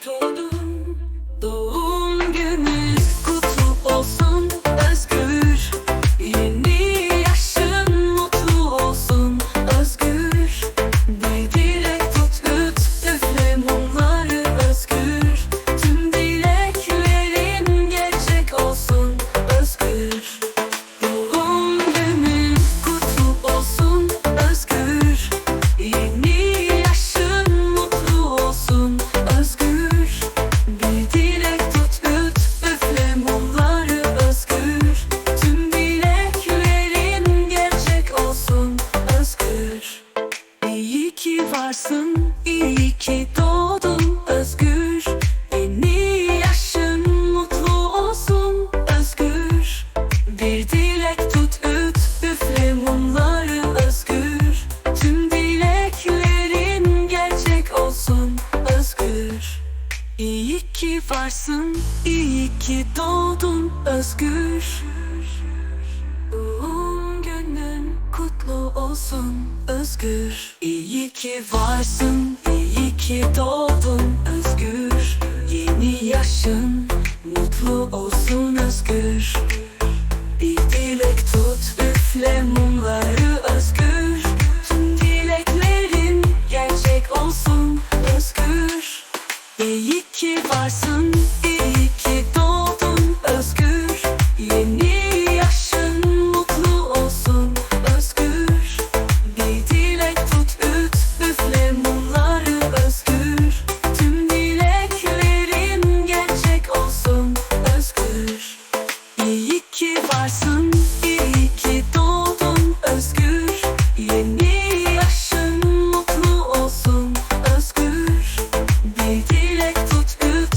tudo. varsın İyi ki doğdun özgür. Yeni yaşın mutlu olsun özgür. Bir dilek tut üt üfle mumları özgür. Tüm dileklerin gerçek olsun özgür. İyi ki varsın iyi ki doğdun özgür. Doğum günün kutlu olsun özgür. İyi ki varsın, iyi ki doğdun. Özgür. Yeni yaşın mutlu olsun özgür. Bir dilek tut, üfle mutlu Yeni yaşın mutlu olsun özgür. Bir dilek tut üt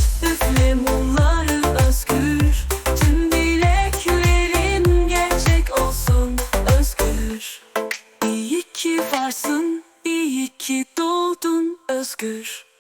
özgür. Tüm dileklerin gerçek olsun özgür. İyi ki varsın, iyi ki doğdun özgür.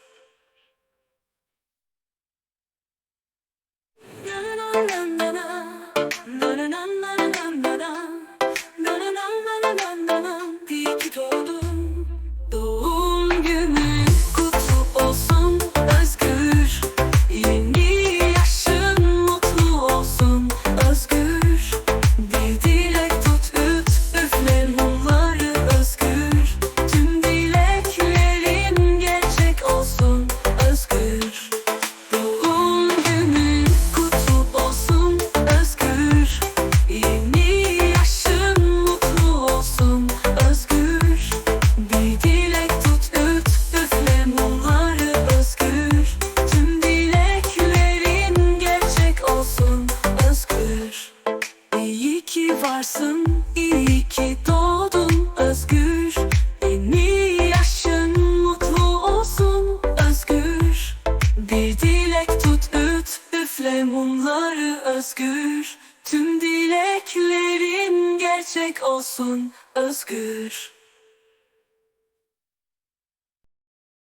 özgür. Tüm dileklerin gerçek olsun özgür.